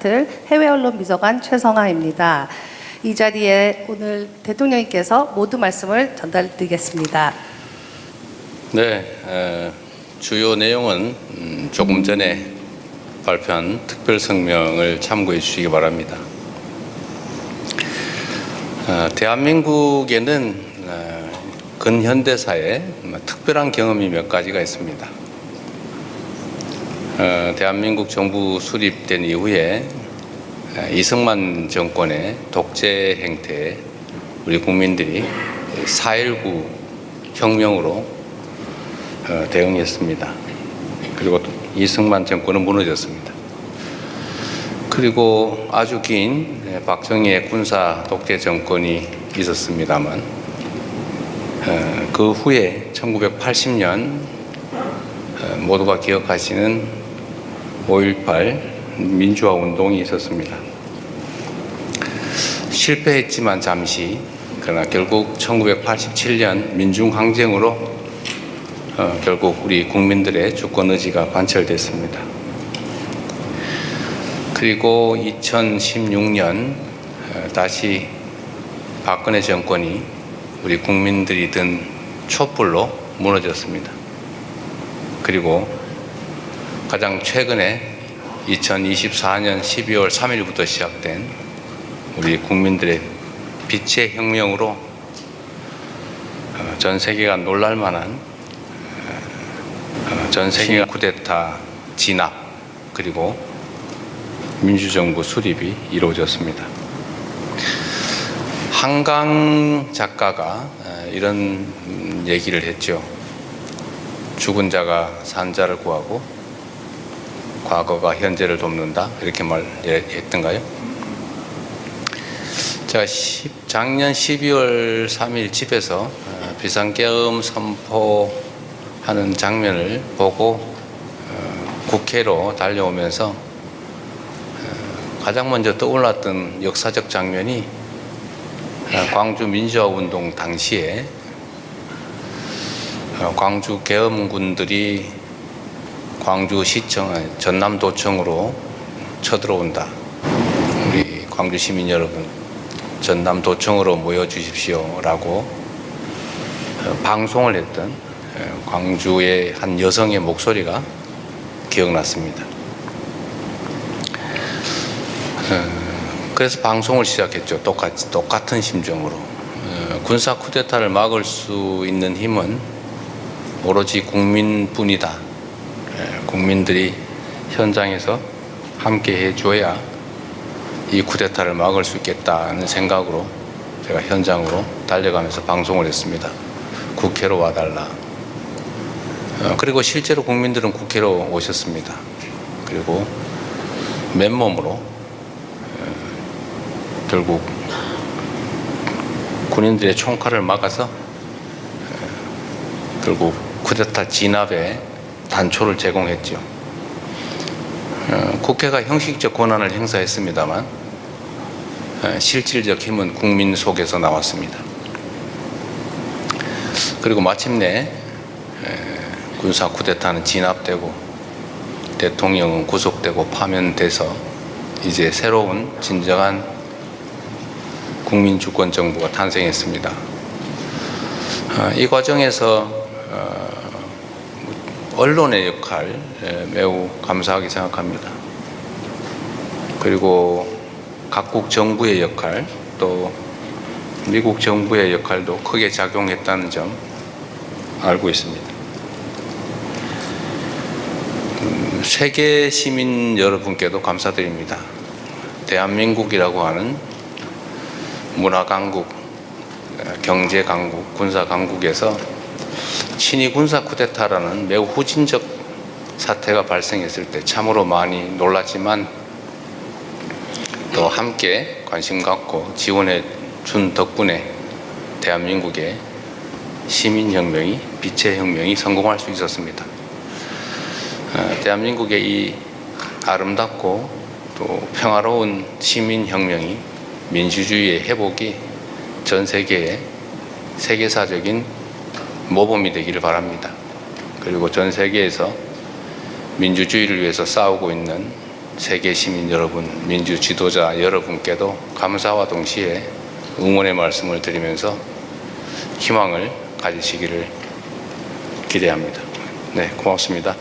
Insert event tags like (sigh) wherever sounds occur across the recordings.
맡을 해외 언론 비서관 최성아입니다. 이 자리에 오늘 대통령님께서 모두 말씀을 전달드리겠습니다. 네, 에, 주요 내용은 음, 조금 전에 발표한 특별 성명을 참고해 주시기 바랍니다. 어, 대한민국에는 어, 근현대사에 뭐 특별한 경험이 몇 가지가 있습니다. 어, 대한민국 정부 수립된 이후에 에, 이승만 정권의 독재 행태에 우리 국민들이 4.19 혁명으로 어, 대응했습니다. 그리고 또 이승만 정권은 무너졌습니다. 그리고 아주 긴 예, 박정희의 군사 독재 정권이 있었습니다만 어, 그 후에 1980년 어, 모두가 기억하시는 5.18 민주화 운동이 있었습니다. 실패했지만 잠시 그러나 결국 1987년 민중항쟁으로 어, 결국 우리 국민들의 주권 의지가 관철됐습니다. 그리고 2016년 어, 다시 박근혜 정권이 우리 국민들이 든 촛불로 무너졌습니다. 그리고 가장 최근에 2024년 12월 3일부터 시작된 우리 국민들의 빛의 혁명으로 어, 전 세계가 놀랄만한 어, 전 세계 쿠데타 진압 그리고 민주정부 수립이 이루어졌습니다. 한강 작가가 어, 이런 음, 얘기를 했죠. 죽은 자가 산자를 구하고 과거가 현재를 돕는다 이렇게 말했던가요? 제가 10, 작년 12월 3일 집에서 어, 비상계엄 선포하는 장면을 보고 어, 국회로 달려오면서 어, 가장 먼저 떠올랐던 역사적 장면이 어, 광주 민주화 운동 당시에 어, 광주 계엄군들이 광주시청, 전남도청으로 쳐들어온다. 우리 광주 시민 여러분, 전남도청으로 모여 주십시오라고 어, 방송을 했던 어, 광주의 한 여성의 목소리가 기억났습니다. 어, 그래서 방송을 시작했죠. 똑같이 똑같은 심정으로 어, 군사 쿠데타를 막을 수 있는 힘은 오로지 국민뿐이다. 예, 국민들이 현장에서 함께 해줘야 이 쿠데타를 막을 수 있겠다는 생각으로 제가 현장으로 달려가면서 방송을 했습니다. 국회로 와달라. 어, 그리고 실제로 국민들은 국회로 오셨습니다. 그리고 맨몸으로 어, 결국 군인들의 총칼을 막아서 어, 결국 쿠데타 진압에 단초를 제공했죠. 어, 국회가 형식적 권한을 행사했습니다만 어, 실질적 힘은 국민 속에서 나왔습니다. 그리고 마침내 에, 군사 쿠데타는 진압되고 대통령은 구속되고 파면돼서 이제 새로운 진정한 국민 주권 정부가 탄생했습니다. 어, 이 과정에서 어, 언론의 역할 에, 매우 감사하게 생각합니다. 그리고 각국 정부의 역할 또 미국 정부의 역할도 크게 작용했다는 점 알고 있습니다. 음, 세계 시민 여러분께도 감사드립니다. 대한민국이라고 하는 문화 강국, 경제 강국, 군사 강국에서 친위 군사 쿠데타라는 매우 후진적 사태가 발생했을 때 참으로 많이 놀랐지만 또 함께 관심 갖고 지원해 준 덕분에 대한민국의 시민혁명이 빛의 혁명이 성공할 수 있었습니다. 어, 대한민국의 이 아름답고 또 평화로운 시민혁명이 민주주의의 회복이 전 세계에 세계사적인 모범이 되기를 바랍니다. 그리고 전 세계에서 민주주의를 위해서 싸우고 있는 세계 시민 여러분, 민주 지도자 여러분께도 감사와 동시에 응원의 말씀을 드리면서 희망을 가지시기를 기대합니다. 네, 고맙습니다.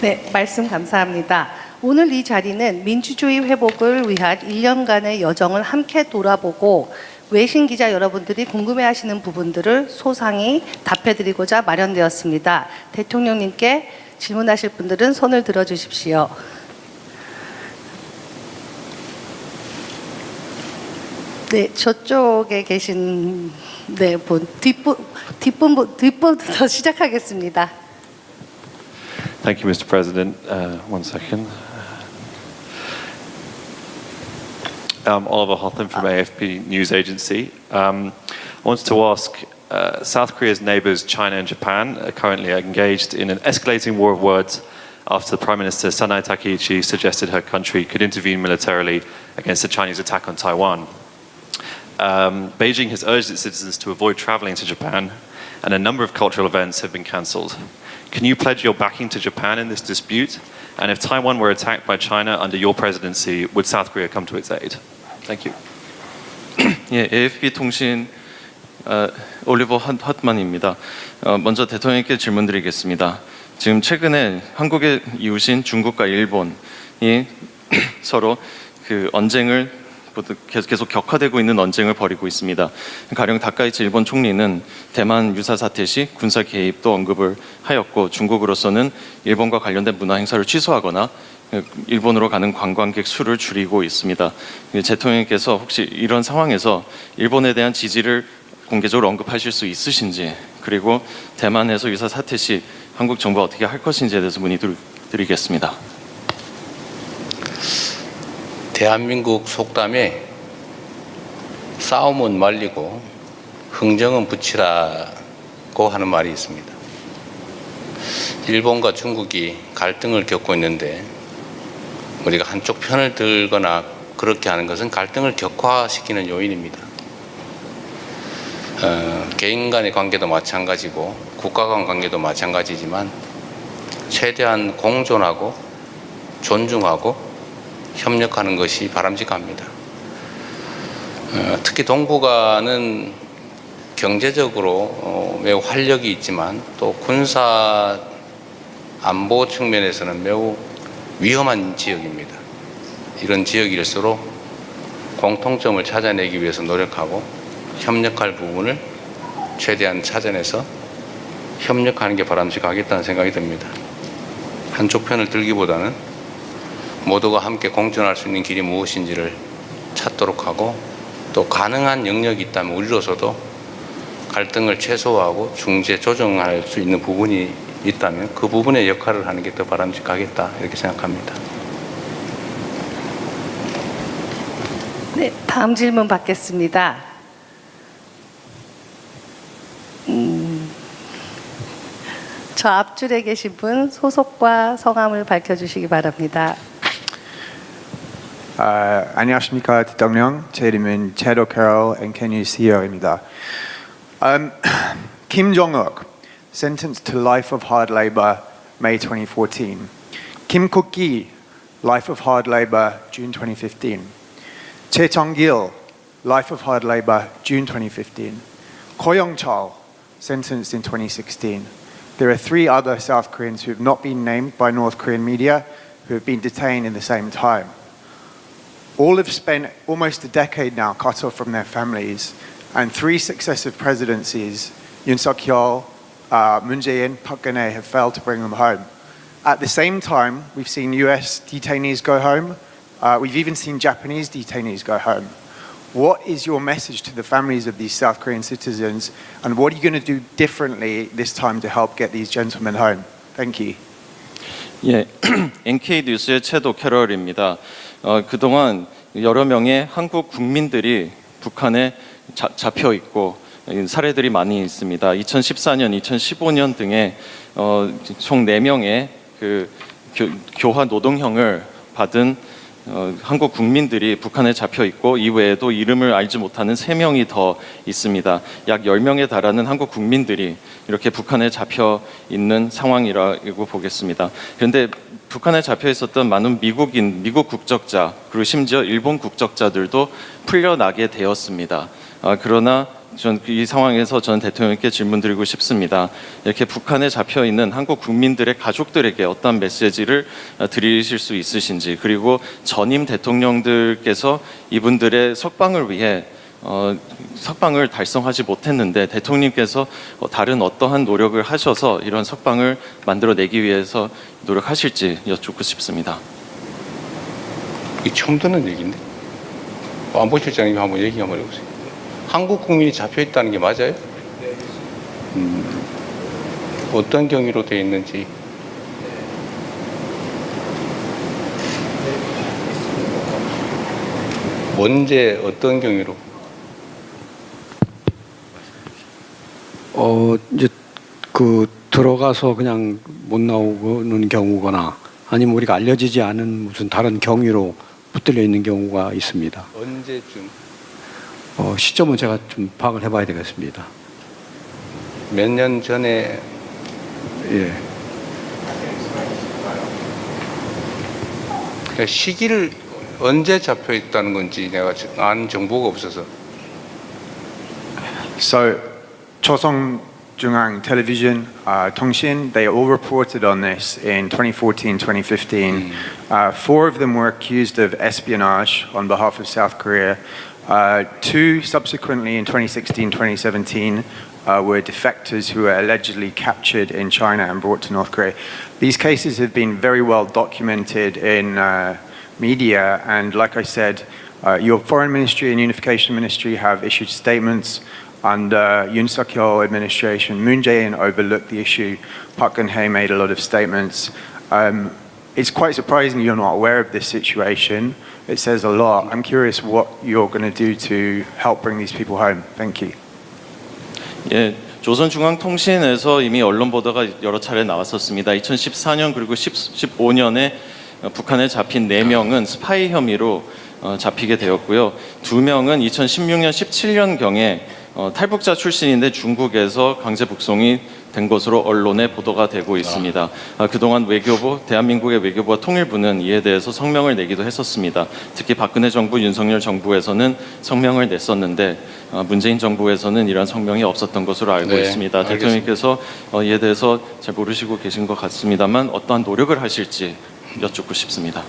네, 말씀 감사합니다. 오늘 이 자리는 민주주의 회복을 위한 1년간의 여정을 함께 돌아보고 외신 기자 여러분들이 궁금해하시는 부분들을 소상히 답해드리고자 마련되었습니다. 대통령님께 질문하실 분들은 손을 들어주십시오. 네, 저쪽에 계신 네, 분 뒷분 뒷분 뒷분부터 (laughs) 시작하겠습니다. Thank you, Mr. President. Uh, one second. Um, Oliver Hotham from AFP News Agency. Um, I wanted to ask uh, South Korea's neighbors, China and Japan, are currently engaged in an escalating war of words after the Prime Minister Sanai Takaichi suggested her country could intervene militarily against the Chinese attack on Taiwan. Um, Beijing has urged its citizens to avoid traveling to Japan, and a number of cultural events have been cancelled. Can you pledge your backing to Japan in this dispute? And if Taiwan were attacked by China under your presidency, would South Korea come to its aid? Thank you. (clears throat) 예, AFP 통신 어, 올리버 헛- 헛만입니다. 어, 먼저 대통령께 질문드리겠습니다. 지금 최근에 한국의 이웃인 중국과 일본이 (clears throat) 서로 그 언쟁을 계속 격화되고 있는 언쟁을 벌이고 있습니다. 가령 다카이치 일본 총리는 대만 유사 사태 시 군사 개입도 언급을 하였고 중국으로서는 일본과 관련된 문화 행사를 취소하거나 일본으로 가는 관광객 수를 줄이고 있습니다. 대통령께서 혹시 이런 상황에서 일본에 대한 지지를 공개적으로 언급하실 수 있으신지 그리고 대만에서 유사 사태 시 한국 정부가 어떻게 할 것인지에 대해서 문의드리겠습니다. 대한민국 속담에 싸움은 말리고 흥정은 붙이라고 하는 말이 있습니다. 일본과 중국이 갈등을 겪고 있는데 우리가 한쪽 편을 들거나 그렇게 하는 것은 갈등을 격화시키는 요인입니다. 어, 개인 간의 관계도 마찬가지고 국가 간 관계도 마찬가지지만 최대한 공존하고 존중하고 협력하는 것이 바람직합니다. 어, 특히 동북아는 경제적으로 어, 매우 활력이 있지만 또 군사 안보 측면에서는 매우 위험한 지역입니다. 이런 지역일수록 공통점을 찾아내기 위해서 노력하고 협력할 부분을 최대한 찾아내서 협력하는 게 바람직하겠다는 생각이 듭니다. 한쪽 편을 들기보다는 모두가 함께 공존할 수 있는 길이 무엇인지를 찾도록 하고 또 가능한 영역이 있다면 우리로서도 갈등을 최소화하고 중재 조정할 수 있는 부분이 있다면 그 부분의 역할을 하는 게 더 바람직하겠다 이렇게 생각합니다. 네, 다음 질문 받겠습니다. 음, 저 앞줄에 계신 분 소속과 성함을 밝혀주시기 바랍니다. 아, 안녕하십니까 대통령 제 이름은 제로 캐롤 앤케니 CEO입니다. Um, Kim Jong-uk sentenced to life of hard labor May 2014. Kim Kuk-gi life of hard labor June 2015. Chae Chong-gil life of hard labor June 2015. Ko Young-chol sentenced in 2016. There are three other South Koreans who have not been named by North Korean media who have been detained in the same time. All have spent almost a decade now cut off from their families, and three successive presidencies, Yoon Suk Yeol, uh, Moon Jae-in, Park Geun-hye, have failed to bring them home. At the same time, we've seen U.S. detainees go home. Uh, we've even seen Japanese detainees go home. What is your message to the families of these South Korean citizens, and what are you going to do differently this time to help get these gentlemen home? Thank you. 예, (clears throat) NK 뉴스의 채도 캐럴입니다. 어, 그동안 여러 명의 한국 국민들이 북한에 자, 잡혀 있고 사례들이 많이 있습니다. 2014년, 2015년 등에 어, 총 4명의 그 교, 교화 노동형을 받은 어, 한국 국민들이 북한에 잡혀 있고 이외에도 이름을 알지 못하는 세명이 더 있습니다. 약 10명에 달하는 한국 국민들이 이렇게 북한에 잡혀 있는 상황이라고 보겠습니다. 그런데 북한에 잡혀 있었던 많은 미국인, 미국 국적자, 그리고 심지어 일본 국적자들도 풀려나게 되었습니다. 아, 그러나 전 이 상황에서 저는 대통령께 질문드리고 싶습니다. 이렇게 북한에 잡혀 있는 한국 국민들의 가족들에게 어떤 메시지를 어, 드리실 수 있으신지 그리고 전임 대통령들께서 이분들의 석방을 위해 어, 석방을 달성하지 못했는데 대통령께서 어, 다른 어떠한 노력을 하셔서 이런 석방을 만들어내기 위해서 노력하실지 여쭙고 싶습니다. 이 처음 듣는 얘기인데. 안보실장님 한번 얘기 한번 해보세요. 한국 국민이 잡혀 있다는 게 맞아요? 음, 어떤 경위로 되어 있는지. 언제 어떤 경위로? 어 이제 그 들어가서 그냥 못 나오는 경우거나 아니면 우리가 알려지지 않은 무슨 다른 경위로 붙들려 있는 경우가 있습니다. 언제쯤? 어, 시점은 제가 좀 파악을 해봐야 되겠습니다. 몇 년 전에 예. 그러니까 시기를 언제 잡혀 있다는 건지 내가 아는 정보가 없어서. So, Chosong Jungang Television, uh, Tongshin, they all reported on this in 2014, 2015. Uh, four of them were accused of espionage on behalf of South Korea. Uh, two subsequently in 2016, 2017 uh, were defectors who were allegedly captured in China and brought to North Korea. These cases have been very well documented in uh, media, and like I said, your foreign ministry and unification ministry have issued statements under Yoon Suk administration. Moon Jae-in overlooked the issue. Park Geun-hye made a lot of statements. Um, it's quite surprising you're not aware of this situation. It says a lot. I'm curious what you're going to do to help bring these people home. Thank you. 예, 조선중앙통신에서 이미 언론 보도가 여러 차례 나왔었습니다. 2014년 그리고 10, 15년에 북한에 잡힌 4명은 스파이 혐의로 어, 잡히게 되었고요. 2명은 2016년, 17년경에 어, 탈북자 출신인데 중국에서 강제 북송이 된 것으로 언론에 보도가 되고 있습니다. 아, 그동안 외교부, 대한민국의 외교부와 통일부는 이에 대해서 성명을 내기도 했었습니다. 특히 박근혜 정부, 윤석열 정부에서는 성명을 냈었는데 어, 문재인 정부에서는 이런 성명이 없었던 것으로 알고 네, 있습니다. 알겠습니다. 대통령께서 어, 이에 대해서 잘 모르시고 계신 것 같습니다만 어떠한 노력을 하실지 여쭙고 싶습니다.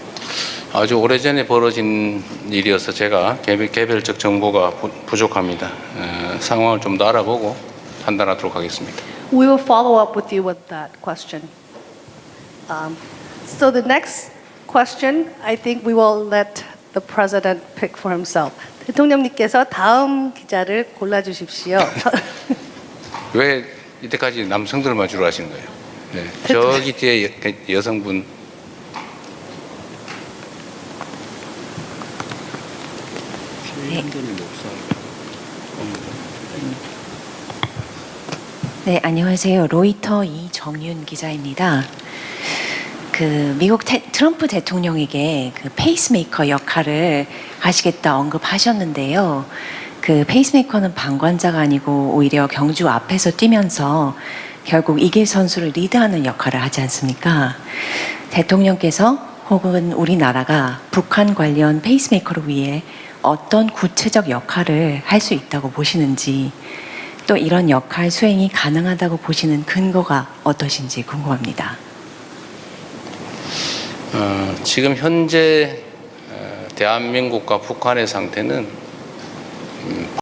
아주 오래전에 벌어진 일이어서 제가 개별, 개별적 정보가 부, 부족합니다. 어, 상황을 좀 더 알아보고 판단하도록 하겠습니다. We will follow up with you with that question. Um, so the next question, I think we will let the president pick for himself. 대통령님께서 다음 기자를 골라 주십시오. 왜 이때까지 남성들만 주로 하시는 거예요? 네. 저기 뒤에 여, 그 여성분 네, 안녕하세요. 로이터 이정윤 기자입니다. 그 미국 테- 트럼프 대통령에게 그 페이스메이커 역할을 하시겠다 언급하셨는데요. 그 페이스메이커는 방관자가 아니고 오히려 경주 앞에서 뛰면서 결국 이길 선수를 리드하는 역할을 하지 않습니까? 대통령께서 혹은 우리나라가 북한 관련 페이스메이커를 위해 어떤 구체적 역할을 할 수 있다고 보시는지 또 이런 역할 수행이 가능하다고 보시는 근거가 어떠신지 궁금합니다. 어, 지금 현재 어, 대한민국과 북한의 상태는 음,